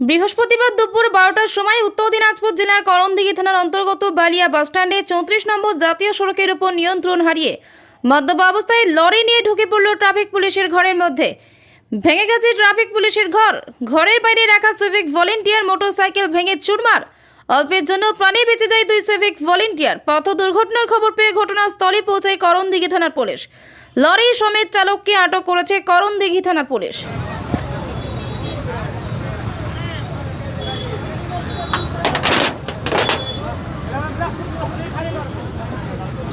বৃহস্পতিবার দুপুর বারোটার সময় উত্তর দিনাজপুর জেলার করণদিঘি থানার অন্তর্গত বালিয়া বাসস্ট্যান্ডে চৌত্রিশ নম্বর জাতীয় সড়কের উপর নিয়ন্ত্রণ হারিয়ে মদ্যপ অবস্থায় লরি নিয়ে ঢুকে পড়ল ট্রাফিক পুলিশের ঘরের মধ্যে। ভেঙে গেছে ট্রাফিক পুলিশের ঘর। ঘরের বাইরে রাখা সিভিক ভলেন্টিয়ার মোটরসাইকেল ভেঙে চুরমার। অল্পের জন্য প্রাণে বেঁচে যায় দুই সিভিক ভলেন্টিয়ার। পথ দুর্ঘটনার খবর পেয়ে ঘটনাস্থলে পৌঁছায় করণদিঘি থানার পুলিশ। লরি সমেত চালককে আটক করেছে করণদিঘি থানার পুলিশ।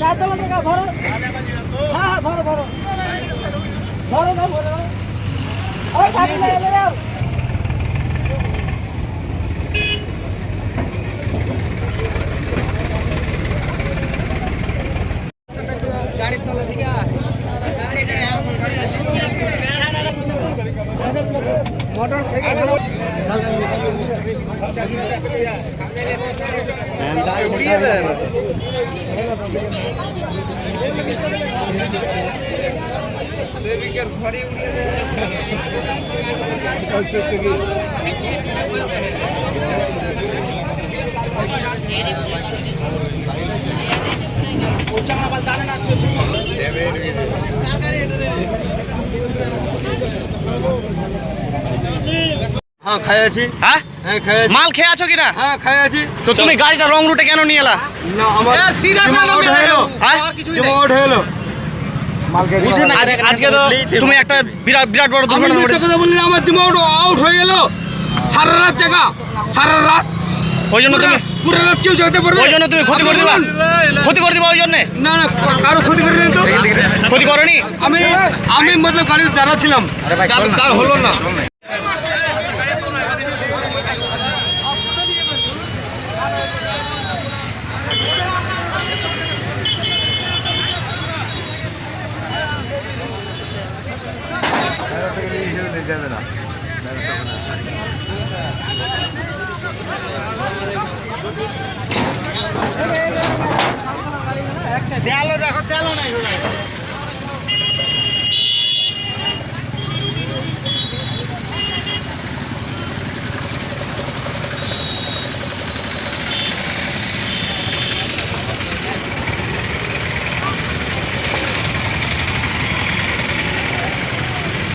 চার দোকান টাকা ভরো দাও ওই চাবি লাগিয়ে দাও হ্যাঁ খাই আছি হ্যাঁ হ্যাঁ খাই আছি মাল খেয়ে আছো কিনা? হ্যাঁ খাই আছি। তো তুমি গাড়িটা রং রুটে কেন নিয়ে এলা? না আমার আউট হয়ে এলো? হ্যাঁ? হয়ে আজকে তো তুমি একটা বিরাট বিরাট বড় দুর্ঘটনা আমার দিমাগ আউট হয়ে গেল। সারা রাত জায়গা সারা রাত। ওই জন্য তুমি পুরো রাত কেউ যেতে পারবে ওই জন্য তুমি ক্ষতি করে দিবা? ক্ষতি করে দিবা ওই জন্য? না না কারও ক্ষতি করি তো। ক্ষতি করনি? আমি আমি মতলব গাড়িতে দাঁড়াচ্ছিলাম। দাঁড়- দাঁড় হলো না। দেয়ালো দেখো দেয়ালো নাই।